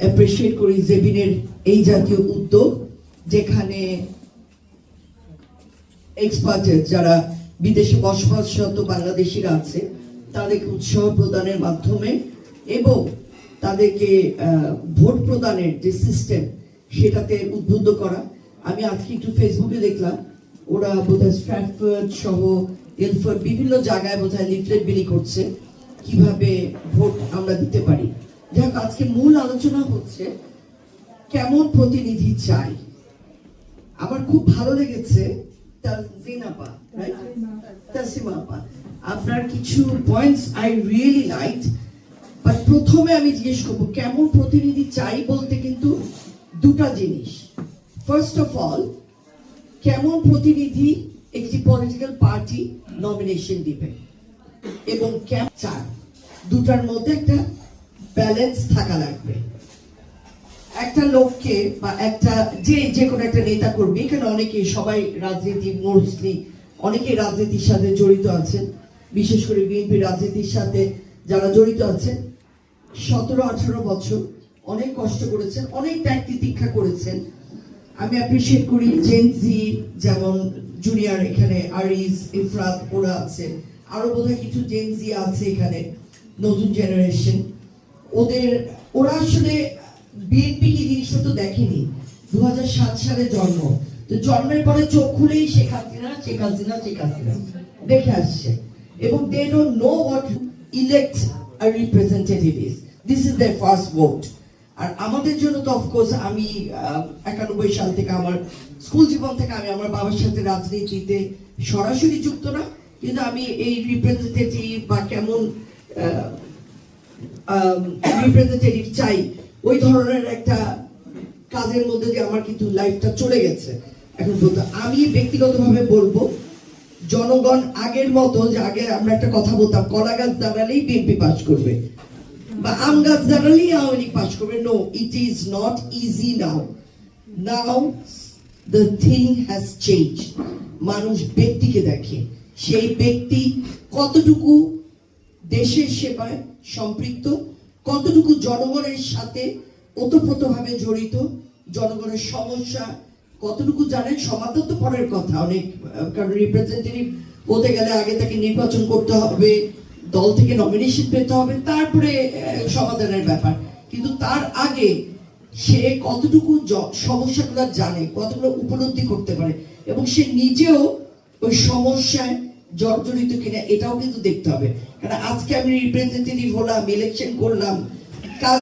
Appreciate করি জেবিনের এই জাতীয় উদ্যোগ, যেখানে এক্সপার্টের যারা বিদেশে বসবাসরত বাংলাদেশিরা আছে, তাদেরকে উৎসাহ প্রদানের মাধ্যমে এবং তাদেরকে ভোট প্রদানের যে সিস্টেম সেটাতে উদ্বুদ্ধ করা। আমি আজকে একটু ফেসবুকে দেখলাম, ওরা বোধহয় স্ট্র্যাটফোর্ড সহ এলফোর্ড বিভিন্ন জায়গায় বোধহয় লিফলেট বিলি করছে, কীভাবে ভোট আমরা দিতে পারি। যাক আজকে মূল আলোচনা হচ্ছে কেমন প্রতিনিধি চাই। আমার খুব ভালো লেগেছে তাজিন আপা right? আপনার কিছু points I really like but প্রথমে আমি জিজ্ঞেস করব, কেমন প্রতিনিধি চাই বলতে কিন্তু দুটা জিনিস। ফার্স্ট অফ অল কেমন প্রতিনিধি একটি পলিটিক্যাল পার্টি নমিনেশন দিবে? এবং কেমন চান দুটার মধ্যে একটা ব্যালেন্স থাকা লাগবে। একটা লোককে বা একটা যে যে কোনো একটা নেতা করবে এখানে অনেকে সবাই রাজনীতি মোস্টলি অনেকে রাজনীতির সাথে জড়িত আছেন। বিশেষ করে বিএনপি রাজনীতির সাথে যারা জড়িত আছেন। সতেরো, আঠারো বছর অনেক কষ্ট করেছেন, অনেক ত্যাগ তিতিক্ষা করেছেন। আমি অ্যাপ্রিসিয়েট করি জেনজি যেমন জুনিয়র এখানে আরিজ ইফরাত ওরা আছে আরও বোধহয় কিছু জেনজি আছে এখানে, নতুন জেনারেশন ওদের, ওরা আসলে বিএনপি কি জিনিসটা তো দেখেনি। দু হাজার সাত সালে জন্ম। তো জন্মের পরে চোখ খুলেই শেখ হাসিনা শেখ হাসিনা শেখ হাসিনা। দেখে আসছে। এবং they don't know what elect a representative is this is their first vote আর আমাদের জন্য তো অফকোর্স আমি একানব্বই সাল থেকে আমার স্কুল জীবন থেকে আমি আমার বাবার সাথে রাজনীতিতে সরাসরি যুক্ত না। কিন্তু আমি এই রিপ্রেজেন্টেটিভ বা কেমন রিপ্রেজেন্টেটিভ চাই। ওই ধরনের একটা কাজের মধ্যে দিয়ে আমার কিন্তু লাইফটা চলে গেছে। এখন বলতে, আমি ব্যক্তিগতভাবে বলব, জনগণ আগের মতো যে আগে আমরা একটা কথা বলতাম, কলা গাছ দাঁড়ালেই বিএনপি পাস করবে। বা আম গাছ দাঁড়ালেই আওয়ামী লীগ পাস করবে। No it is not easy now now the thing has change মানুষ ব্যক্তিকে দেখে। সেই ব্যক্তি কতটুকু দেশের সেবায় সম্পৃক্ত, কতটুকু জনগণের সাথে ওতপ্রোতভাবে জড়িত, জনগণের সমস্যা কতটুকু জানেন? সমাধান তো পরের কথা। অনেক কারণ রিপ্রেজেন্টেটিভ হতে গেলে আগে তাকে নির্বাচন করতে হবে, দল থেকে নমিনেশন পেতে হবে, তারপরে সমাধানের ব্যাপার। কিন্তু তার আগে সে কতটুকু সমস্যাগুলো জানে, কতগুলো উপলব্ধি করতে পারে, এবং সে নিজেও ওই সমস্যায় জর্জরিত কিনা এটাও কিন্তু দেখতে হবে। কারণ আজকে আমি রিপ্রেজেন্টেটিভ হলাম ইলেকশন করলাম